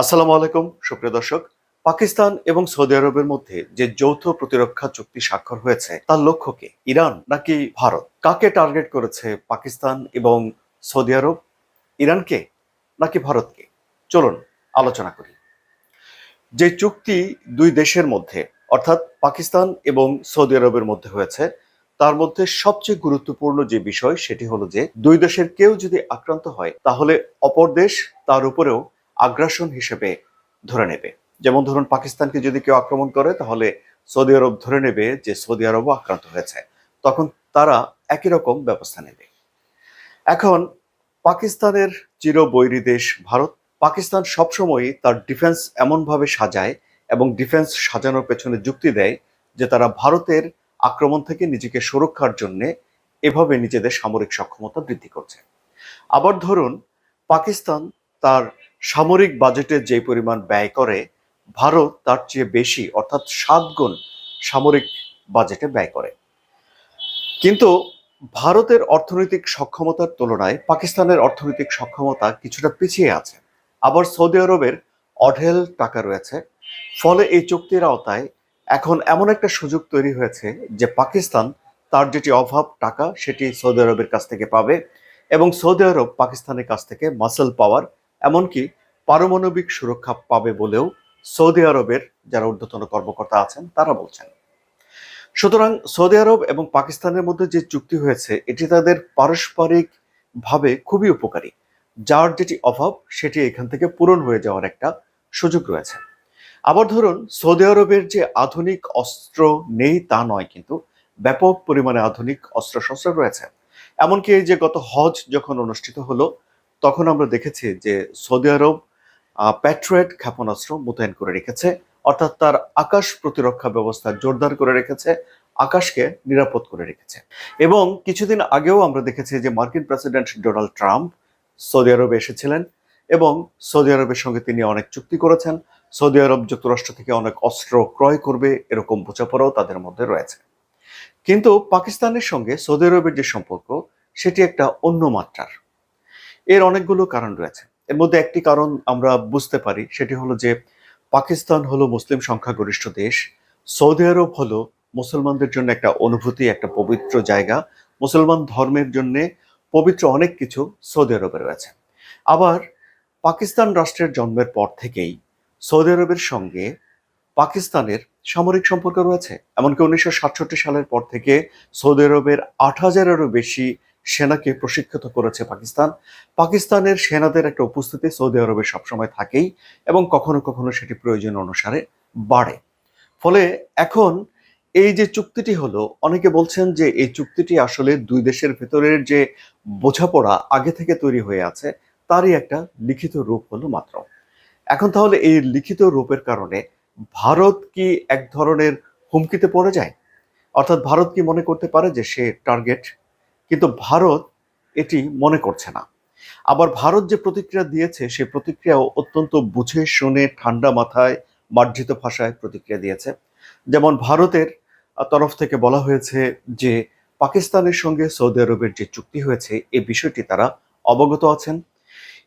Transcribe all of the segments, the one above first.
আসসালামু আলাইকুম, সুপ্রিয় দর্শক। পাকিস্তান এবং সৌদি আরবের মধ্যে যে যৌথ প্রতিরক্ষা চুক্তি স্বাক্ষর হয়েছে, তার লক্ষ্য কি? ইরান নাকি ভারত? কাকে টার্গেট করেছে পাকিস্তান এবং সৌদি আরব? ইরানকে নাকি ভারতকে চলুন আলোচনা করি। যে চুক্তি দুই দেশের মধ্যে, অর্থাৎ পাকিস্তান এবং সৌদি আরবের মধ্যে হয়েছে, তার মধ্যে সবচেয়ে গুরুত্বপূর্ণ যে বিষয় সেটি হলো যে, দুই দেশের কেউ যদি আক্রান্ত হয়, তাহলে অপর দেশ তার উপরেও আগ্রাসন হিসেবে ধরে নেবে। যেমন ধরুন পাকিস্তানকে যদি কেউ আক্রমণ করে, তাহলে সৌদি আরব ধরে নেবে যে সৌদি আরবও আক্রান্ত হয়েছে। তখন তারা একই রকম ব্যবস্থা নেবে। এখন পাকিস্তানের চির বৈরী দেশ ভারত। পাকিস্তান সবসময় তার ডিফেন্স এমনভাবে সাজায় এবং ডিফেন্স সাজানোর পেছনে যুক্তি দেয় যে তারা ভারতের আক্রমণ থেকে নিজেকে সুরক্ষার জন্য এভাবে নিজেদের সামরিক সক্ষমতা বৃদ্ধি করছে। আবার ধরুন পাকিস্তান তার সামরিক বাজেটে যে পরিমাণ ব্যয় করে, ভারত তার চেয়ে বেশি, অর্থাৎ সাত গুণ সামরিক বাজেটে ব্যয় করে। কিন্তু ভারতের অর্থনৈতিক সক্ষমতার তুলনায় পাকিস্তানের অর্থনৈতিক সক্ষমতা কিছুটা পিছিয়ে আছে। আবার সৌদি আরবের অঢেল টাকা রয়েছে। ফলে এই চুক্তির আওতায় এখন এমন একটা সুযোগ তৈরি হয়েছে যে পাকিস্তান তার যেটি অভাব টাকা, সেটি সৌদি আরবের কাছ থেকে পাবে এবং সৌদি আরব পাকিস্তানের কাছ থেকে মাসেল পাওয়ার এমনকি পারমাণবিক সুরক্ষা পাবে বলেও সৌদি আরবের যারা ঊর্ধ্বতন কর্মকর্তা আছেন, তারা বলছেন। সুতরাং সৌদি আরব এবং পাকিস্তানের মধ্যে যে চুক্তি হয়েছে, এটি তাদের পারস্পরিক ভাবে খুবই উপকারী। যার যেটি অভাব, সেটি এখান থেকে পূরণ হয়ে যাওয়ার একটা সুযোগ রয়েছে। আবার ধরুন, সৌদি আরবের যে আধুনিক অস্ত্র নেই তা নয় কিন্তু ব্যাপক পরিমাণে আধুনিক অস্ত্রশস্ত্র রয়েছে। এমনকি এই যে গত হজ যখন অনুষ্ঠিত হলো তখন আমরা দেখেছি যে সৌদি আরব প্যাট্রিয়েট ক্ষেপণাস্ত্র মোতায়েন করে রেখেছে, অর্থাৎ তার আকাশ প্রতিরক্ষা ব্যবস্থা জোরদার করে রেখেছে, আকাশকে নিরাপদ করে রেখেছে। এবং কিছুদিন আগেও আমরা দেখেছি যে মার্কিন প্রেসিডেন্ট ডোনাল্ড ট্রাম্প সৌদি আরবে এসেছিলেন এবং সৌদি আরবের সঙ্গে তিনি অনেক চুক্তি করেছেন। সৌদি আরব যুক্তরাষ্ট্র থেকে অনেক অস্ত্র ক্রয় করবে এরকম বোঝাপড়াও তাদের মধ্যে রয়েছে। কিন্তু পাকিস্তানের সঙ্গে সৌদি আরবের যে সম্পর্ক, সেটি একটা অন্য মাত্রার। এর অনেকগুলো কারণ রয়েছে। এর মধ্যে একটি কারণ আমরা বুঝতে পারি, সেটি হলো যে পাকিস্তান হলো মুসলিম সংখ্যাগরিষ্ঠ দেশ। সৌদি আরব হলো মুসলমানদের জন্য একটা অনুভূতি, একটা পবিত্র জায়গা। মুসলমান ধর্মের জন্য পবিত্র অনেক কিছু সৌদি আরবে রয়েছে। আবার পাকিস্তান রাষ্ট্রের জন্মের পর থেকেই সৌদি আরবের সঙ্গে পাকিস্তানের সামরিক সম্পর্ক রয়েছে। এমনকি উনিশশো সাতষট্টি সালের পর থেকে সৌদি আরবের আট হাজারেরও বেশি সেনাকে প্রশিক্ষিত করেছে পাকিস্তান। পাকিস্তানের সেনাদের একটা উপস্থিতি সৌদি আরবে সবসময় থাকেই এবং কখনো কখনো সেটি প্রয়োজন অনুসারে বাড়ে। ফলে এখন এই যে চুক্তিটি হলো, অনেকে বলছেন যে এই চুক্তিটি আসলে দুই দেশের ভেতরের যে বোঝাপড়া আগে থেকে তৈরি হয়ে আছে, তারই একটা লিখিত রূপ হলো মাত্র। এখন তাহলে এই লিখিত রূপের কারণে ভারত কি এক ধরনের হুমকিতে পড়ে যায়? অর্থাৎ ভারত কি মনে করতে পারে যে সে টার্গেট কিন্তু ভারত এটি মনে করছে না। আবার ভারত যে প্রতিক্রিয়া দিয়েছে সে প্রতিক্রিয়াও অত্যন্ত বুঝে শুনে ঠান্ডা মাথায় মার্জিত ভাষায় প্রতিক্রিয়া দিয়েছে। যেমন ভারতের তরফ থেকে বলা হয়েছে যে, পাকিস্তানের সঙ্গে সৌদি আরবের যে চুক্তি হয়েছে এই বিষয়টি তারা অবগত আছেন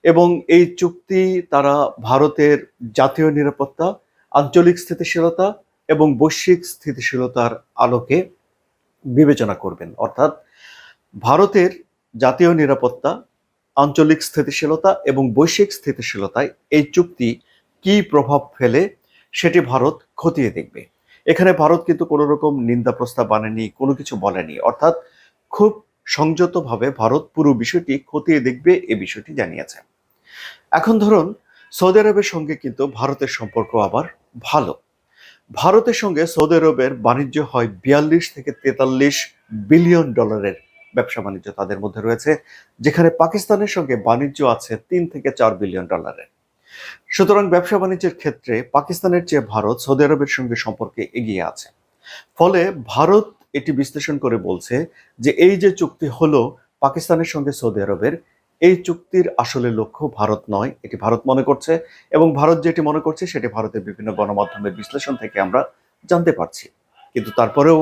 এবং এই চুক্তি তারা ভারতের জাতীয় নিরাপত্তা, আঞ্চলিক স্থিতিশীলতা এবং বৈশ্বিক স্থিতিশীলতার আলোকে বিবেচনা করবেন। অর্থাৎ ভারতের জাতীয় নিরাপত্তা, আঞ্চলিক স্থিতিশীলতা এবং বৈশ্বিক স্থিতিশীলতায় এই চুক্তি কি প্রভাব ফেলে সেটি ভারত খতিয়ে দেখবে। এখানে ভারত কিন্তু কোনো রকম নিন্দা প্রস্তাব আনেনি, কোনো কিছু বলেনি। অর্থাৎ খুব সংযতভাবে ভারত পুরো বিষয়টি খতিয়ে দেখবে এ বিষয়টি জানিয়েছে। এখন ধরুন, সৌদি আরবের সঙ্গে কিন্তু ভারতের সম্পর্ক আবার ভালো। ভারতের সঙ্গে সৌদি আরবের বাণিজ্য হয় বিয়াল্লিশ থেকে তেতাল্লিশ বিলিয়ন ডলারের ব্যবসা বাণিজ্য তাদের মধ্যে রয়েছে, যেখানে পাকিস্তানের সঙ্গে বাণিজ্য আছে তিন থেকে চার বিলিয়ন ডলারের। সুতরাং ব্যবসা বাণিজ্যের ক্ষেত্রে পাকিস্তানের চেয়ে ভারত সৌদি আরবের সঙ্গে সম্পর্কে এগিয়ে আছে। ফলে ভারত এটি বিশ্লেষণ করে বলছে যে এই যে চুক্তি হলো পাকিস্তানের সঙ্গে সৌদি আরবের, এই চুক্তির আসলে লক্ষ্য ভারত নয়, এটি ভারত মনে করছে এবং ভারত যেটি মনে করছে সেটি ভারতের বিভিন্ন গণমাধ্যমের বিশ্লেষণ থেকে আমরা জানতে পারছি। কিন্তু তারপরেও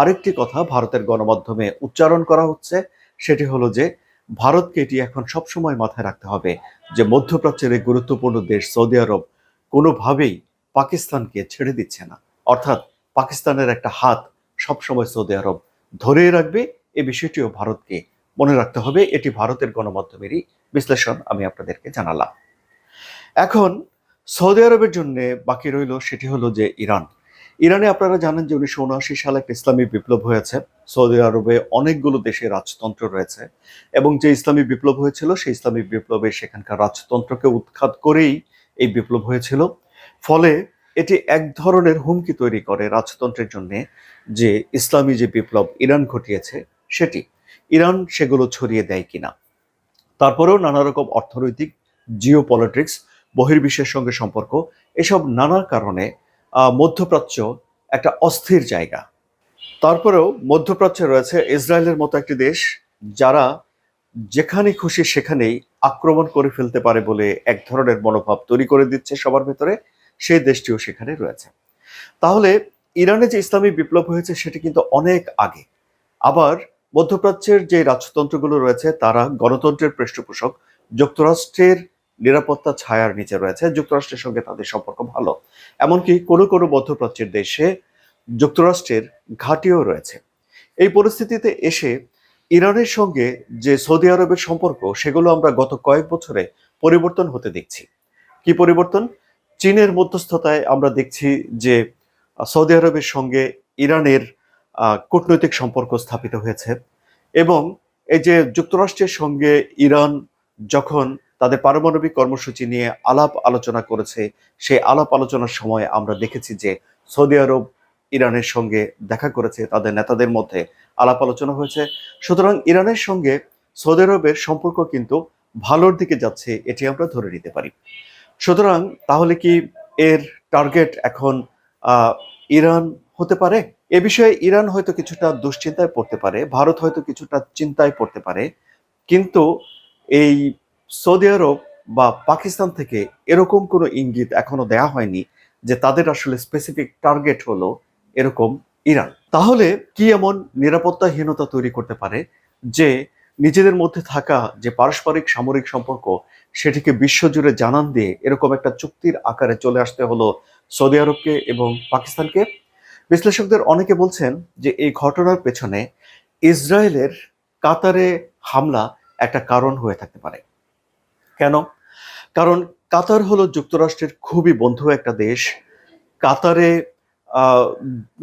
আরেকটি কথা ভারতের গণমাধ্যমে উচ্চারণ করা হচ্ছে, সেটি হলো যে ভারতকে এটি এখন সবসময় মাথায় রাখতে হবে যে মধ্যপ্রাচ্যের এই গুরুত্বপূর্ণ দেশ সৌদি আরব কোনোভাবেই পাকিস্তানকে ছেড়ে দিচ্ছে না। অর্থাৎ পাকিস্তানের একটা হাত সবসময় সৌদি আরব ধরে রাখবে, এ বিষয়টিও ভারতকে মনে রাখতে হবে। এটি ভারতের গণমাধ্যমেরই বিশ্লেষণ, আমি আপনাদেরকে জানালাম। এখন সৌদি আরবের জন্য বাকি রইল সেটি হলো যে ইরান। ইরানে আপনারা জানেন যে উনিশশো উনআশি সালে একটা ইসলামী বিপ্লব হয়েছে। সৌদি আরবে অনেকগুলো দেশে রাজতন্ত্র রয়েছে এবং যে ইসলামী বিপ্লব হয়েছিল, সেই ইসলামী বিপ্লবে সেখানকার রাজতন্ত্রকে উৎখাত করেই এই বিপ্লব হয়েছিল। ফলে এটি এক ধরনের হুমকি তৈরি করে রাজতন্ত্রের জন্য যে ইসলামী যে বিপ্লব ইরান ঘটিয়েছে, সেটি। ইরান সেগুলো ছড়িয়ে দেয় কিনা? তারপরেও নানা রকম অর্থনৈতিক জিও পলিটিক্স বহির্বিশ্বের সঙ্গে সম্পর্ক, এসব নানা কারণে মধ্যপ্রাচ্য একটা অস্থির জায়গা। তারপরেও মধ্যপ্রাচ্যে রয়েছে ইসরায়েলের মতো একটি দেশ যারা যেখানে খুশি সেখানেই আক্রমণ করে ফেলতে পারে বলে এক ধরনের মনোভাব তৈরি করে দিচ্ছে সবার ভেতরে, সেই দেশটিও সেখানে রয়েছে। তাহলে ইরানে যে ইসলামী বিপ্লব হয়েছে সেটি কিন্তু অনেক আগে। আবার মধ্যপ্রাচ্যের যে রাজতন্ত্রগুলো রয়েছে, তারা গণতন্ত্রের পৃষ্ঠপোষক, যুক্তরাষ্ট্রের নিরাপত্তা ছায়ার নিচে রয়েছে। যুক্তরাষ্ট্রের সঙ্গে তাদের সম্পর্ক ভালো। এমনকি কোনো কোনো মধ্যপ্রাচ্যের দেশে যুক্তরাষ্ট্রের ঘাঁটিও রয়েছে। এই পরিস্থিতিতে এসে ইরানের সঙ্গে যে সৌদি আরবের সম্পর্ক, সেগুলো আমরা গত কয়েক বছরে পরিবর্তন হতে দেখছি। কি পরিবর্তন? চীনের মধ্যস্থতায় আমরা দেখছি যে সৌদি আরবের সঙ্গে ইরানের কূটনৈতিক সম্পর্ক স্থাপিত হয়েছে। এবং এই যে যুক্তরাষ্ট্রের সঙ্গে ইরান যখন তাদের পারমাণবিক কর্মসূচি নিয়ে আলাপ আলোচনা করেছে। সেই আলাপ আলোচনার সময় আমরা দেখেছি যে সৌদি আরব, ইরানের সঙ্গে দেখা করেছে, তাদের নেতাদের মধ্যে আলাপ আলোচনা হয়েছে। সুতরাং ইরানের সঙ্গে সৌদি আরবের সম্পর্ক কিন্তু ভালোর দিকে যাচ্ছে, এটি আমরা ধরে নিতে পারি। সুতরাং তাহলে কি এর টার্গেট এখন ইরান হতে পারে? এ বিষয়ে ইরান হয়তো কিছুটা দুশ্চিন্তায় পড়তে পারে, ভারত হয়তো কিছুটা চিন্তায় পড়তে পারে। কিন্তু এই সৌদি আরব বা পাকিস্তান থেকে এরকম কোনো ইঙ্গিত এখনও দেয়া হয়নি যে তাদের আসলে স্পেসিফিক টার্গেট হলো এরকম ইরান। তাহলে কি এমন নিরাপত্তাহীনতা তৈরি করতে পারে যে নিজেদের মধ্যে থাকা যে পারস্পরিক সামরিক সম্পর্ক সেটিকে বিশ্বজুড়ে জানান দিয়ে এরকম একটা চুক্তির আকারে চলে আসতে হলো সৌদি আরবকে এবং পাকিস্তানকে? বিশ্লেষকদের অনেকে বলছেন যে এই ঘটনার পেছনে ইসরায়েলের কাতারে হামলা একটা কারণ হয়ে থাকতে পারে। কেন? কারণ কাতার হলো যুক্তরাষ্ট্রের খুবই বন্ধু একটা দেশ। কাতারে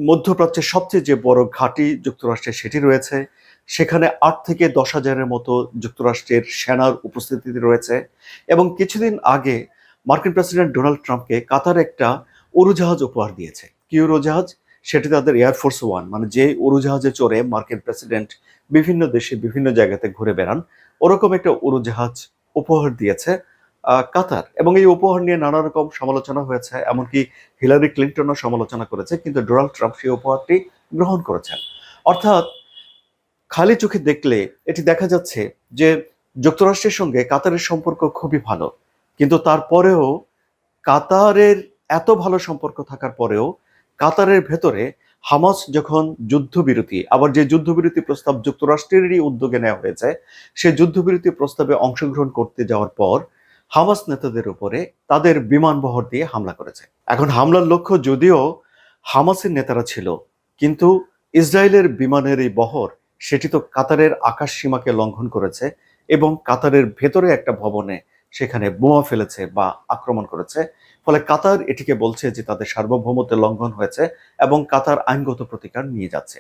মধ্যপ্রাচ্যের সবচেয়ে যে বড় ঘাঁটি যুক্তরাষ্ট্রের সেটি রয়েছে। সেখানে আট থেকে দশ হাজারের মতো যুক্তরাষ্ট্রের সেনার উপস্থিতি রয়েছে। এবং কিছুদিন আগে মার্কিন প্রেসিডেন্ট ডোনাল্ড ট্রাম্পকে কাতার একটা উড়োজাহাজ উপহার দিয়েছে। কি উড়োজাহাজ সেটি তাদের এয়ারফোর্স ওয়ান মানে যে উড়োজাহাজে চড়ে মার্কিন প্রেসিডেন্ট বিভিন্ন দেশে বিভিন্ন জায়গাতে ঘুরে বেড়ান, ওরকম একটা উড়োজাহাজ উপহার দিয়েছে কাতার। এবং এই উপহার নিয়ে নানা রকম সমালোচনা হয়েছে, এমনকি হিলারি ক্লিন্টনও সমালোচনা করেছে, কিন্তু ডোনাল্ড ট্রাম্প সেই উপহারটি গ্রহণ করেছেন। অর্থাৎ, খালি চোখে দেখলে এটি দেখা যাচ্ছে যে যুক্তরাষ্ট্রের সঙ্গে কাতারের সম্পর্ক খুবই ভালো, কিন্তু তারপরেও কাতারের এত ভালো সম্পর্ক থাকার পরেও কাতারের ভেতরে হামাস যখন যুদ্ধবিরতি, আবার যে যুদ্ধবিরতি প্রস্তাব যুক্তরাষ্ট্রেরই উদ্যোগে নেওয়া হয়েছে সেই যুদ্ধবিরতি প্রস্তাবে অংশগ্রহণ করতে যাওয়ার পর হামাস নেতাদের উপরে তাদের বিমান বহর দিয়ে হামলা করেছে। এখন হামলার লক্ষ্য যদিও হামাসের নেতারা ছিল, কিন্তু ইসরায়েলের বিমানের এই বহর, সেটি তো কাতারের আকাশ সীমাকে লঙ্ঘন করেছে এবং কাতারের ভেতরে একটা ভবনে সেখানে বোমা ফেলেছে বা আক্রমণ করেছে। ফলে কাতার এটিকে বলছে যে তাদের সার্বভৌমত্বের লঙ্ঘন হয়েছে এবং কাতার আইনগত প্রতিকার নিয়ে যাচ্ছে।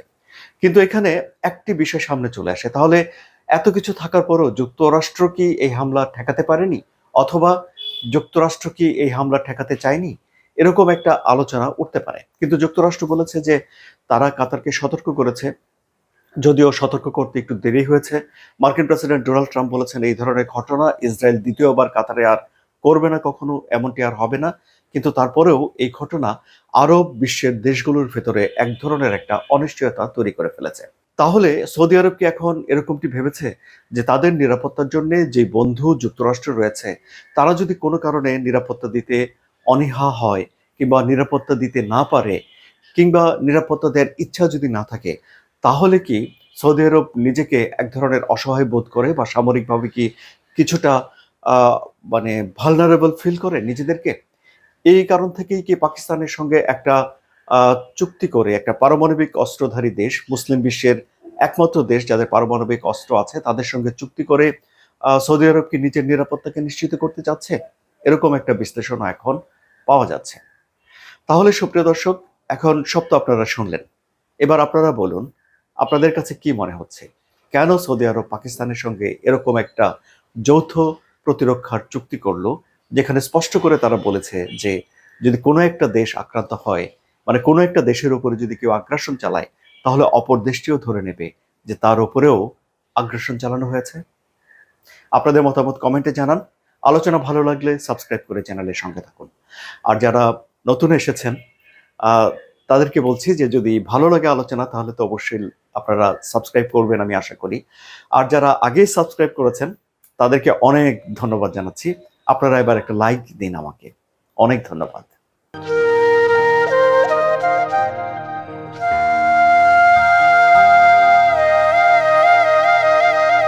কিন্তু এখানে একটি বিষয় সামনে চলে আসে, তাহলে এত কিছু থাকার পরও যুক্তরাষ্ট্র কি এই হামলা ঠেকাতে পারেনি? অথবা যুক্তরাষ্ট্র কি এই হামলা ঠেকাতে চায়নি? এরকম একটা আলোচনা উঠতে পারে। কিন্তু যুক্তরাষ্ট্র বলেছে যে তারা কাতারকে সতর্ক করেছে, যদিও সতর্ক করতে একটু দেরি হয়েছে। মার্কিন প্রেসিডেন্ট ডোনাল্ড ট্রাম্প বলেছেন, এই ধরনের ঘটনা ইসরায়েল দ্বিতীয়বার কাতারে আর করবে না কখনো, এমনটি আর হবে না। কিন্তু তারপরেও এই ঘটনা আরব বিশ্বের দেশগুলোর ভেতরে এক ধরনের একটা অনিশ্চয়তা তৈরি করে ফেলেছে। তাহলে সৌদি আরব কি এখন এরকমটি ভেবেছে যে তাদের নিরাপত্তার জন্য যে বন্ধু যুক্তরাষ্ট্র রয়েছে, তারা যদি কোনো কারণে নিরাপত্তা দিতে অনীহা হয় কিংবা নিরাপত্তা দিতে না পারে কিংবা নিরাপত্তা দেওয়ার ইচ্ছা যদি না থাকে, তাহলে কি সৌদি আরব নিজেকে এক ধরনের অসহায় বোধ করে বা সামরিকভাবে কি কিছুটা মানে ভালনারেবল ফিল করে নিজেদেরকে। এই কারণ থেকেই কি পাকিস্তানের সঙ্গে একটা চুক্তি করে, একটা পারমাণবিক অস্ত্রধারী দেশ, মুসলিম বিশ্বের একমাত্র দেশ যাদের পারমাণবিক অস্ত্র আছে, তাদের সঙ্গে চুক্তি করে সৌদি আরব কি নিজের নিরাপত্তাকে নিশ্চিত করতে চাচ্ছে? এরকম একটা বিশ্লেষণ এখন পাওয়া যাচ্ছে। তাহলে সুপ্রিয় দর্শক, এখন সব তো আপনারা শুনলেন। এবার আপনারা বলুন, আপনাদের কাছে কি মনে হচ্ছে? কেন সৌদি আরব পাকিস্তানের সঙ্গে এরকম একটা যৌথ প্রতিরক্ষার চুক্তি করল, যেখানে স্পষ্ট করে তারা বলেছে যে যদি কোনো একটা দেশ আক্রান্ত হয় মানে কোনো একটা দেশের উপরে যদি কেউ আগ্রাসন চালায়, তাহলে অপর দেশটিও ধরে নেবে যে তার উপরেও আগ্রাসন চালানো হয়েছে। আপনাদের মতামত কমেন্টে জানান। আলোচনা ভালো লাগলে সাবস্ক্রাইব করে চ্যানেলের সঙ্গে থাকুন। আর যারা নতুন এসেছেন তাদেরকে বলছি যে যদি ভালো লাগে আলোচনা, তাহলে তো অবশ্যই আপনারা সাবস্ক্রাইব করবেন আমি আশা করি। আর যারা আগেই সাবস্ক্রাইব করেছেন তাদেরকে অনেক ধন্যবাদ জানাচ্ছি। আপনারা এবার একটা লাইক দিন আমাকে। অনেক ধন্যবাদ।